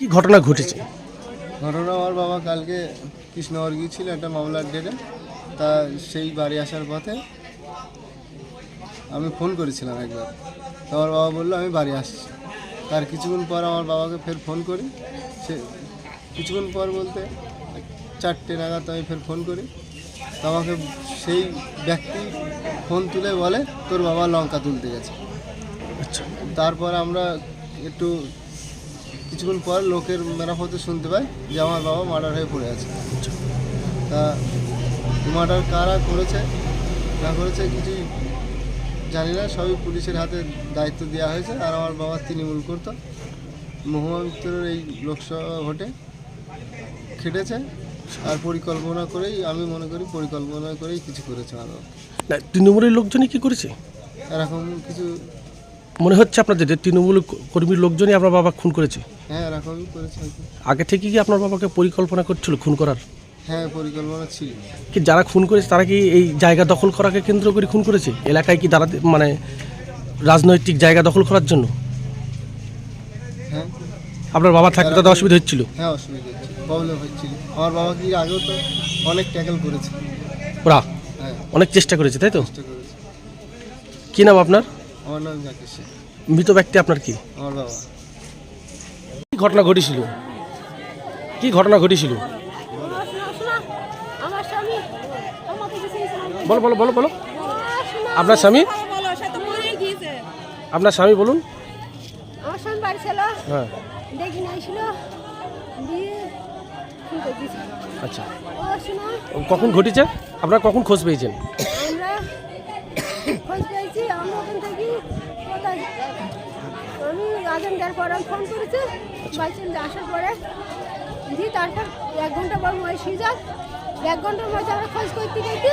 কি ঘটনা ঘটেছে? ঘটনা আমার বাবা কালকে কৃষ্ণনগর গিয়েছিল একটা মামলার ডেটে তা সেই বাড়ি আসার পথে আমি ফোন করেছিলাম একবার। তো আমার বাবা বলল আমি বাড়ি আসছি। তার কিছুক্ষণ পর আমার বাবাকে ফের ফোন করি। সে কিছুক্ষণ পর বলতে চারটে নাগাদ আমি ফের ফোন করি। তো আমাকে সেই ব্যক্তি ফোন তুলে বলে তোর বাবা লঙ্কা তুলতে গেছে। আচ্ছা। তারপর আমরা একটু কিছুক্ষণ পর লোকের মেরাফতে শুনতে পাই যে আমার বাবা মার্ডার হয়ে পড়ে আছে। তা মার্ডার কারা করেছে না করেছে কিছুই জানি না সবই পুলিশের হাতে দায়িত্ব দেওয়া হয়েছে আর আমার বাবা তৃণমূল করতো। মহুয়ামিত্রের এই লোকসভা ভোটে খেটেছে আর পরিকল্পনা করেই আমি মনে করি পরিকল্পনা করেই কিছু করেছে আমার বাবা। তৃণমূলের লোকজনই কি করেছে? এরকম কিছু মনে হচ্ছে আপনাদের যে তৃণমূল কর্মীর লোকজনই আপনার বাবা খুন করেছে? হ্যাঁ এরকমই করেছে হয়তো। আগে থেকে কি আপনার বাবাকে পরিকল্পনা করছিল খুন করার? হ্যাঁ পরিকল্পনা ছিল। কি যারা খুন করেছে তারা কি এই জায়গা দখল করাকে কেন্দ্র করে খুন করেছে? এলাকায় কি দাঁড়াতে মানে রাজনৈতিক জায়গা দখল করার জন্য? হ্যাঁ। আপনার বাবা থাকতে তাদের অসুবিধা হচ্ছিল। হ্যাঁ অসুবিধা হচ্ছিল প্রবলেম হচ্ছিল। আমার বাবা কি আগেও তো অনেক ট্যাকেল করেছে। ওরা? হ্যাঁ। অনেক চেষ্টা করেছে তাই তো? চেষ্টা করেছে। কি নাম আপনার? আমার নাম জাকির শেখ মৃত ব্যক্তি আপনার কি? আমার বাবা। কি ঘটনা ঘটেছিল? কি ঘটনা ঘটেছিল? বলো বলো বলো বলো। আপনার স্বামী? আপনার স্বামী বলুন। আমার স্বামী বাড়ি ছিল হ্যাঁ। দেখি ছিল? আচ্ছা কখন ঘটেছে? আপনারা কখন খোঁজ পেয়েছেন আমরা খোঁজ পেয়েছি আমরা ওখান থেকে কোথায় আমি আজান দেওয়ার পর আমি ফোন করেছি। বাইচেন্স আসার পরে দিয়ে তারপর এক ঘণ্টা পর মোবাইল সুইচ অফ এক ঘণ্টার মধ্যে আমরা খোঁজ করতে করতে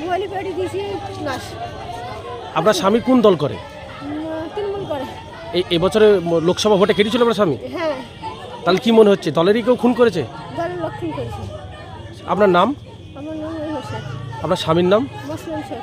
মোবাইলে পেটে দিয়েছি লাশ আপনার স্বামী কোন দল করে? তৃণমূল করে। এই এবছরে লোকসভা ভোটে কেটেছিল আপনার স্বামী? হ্যাঁ। তাহলে কি মনে হচ্ছে? দলেরই কেউ খুন করেছে? দলের লক্ষণ করেছি। আপনার নাম? আমার নাম আপনার স্বামীর নাম? মুসলিম শেখ।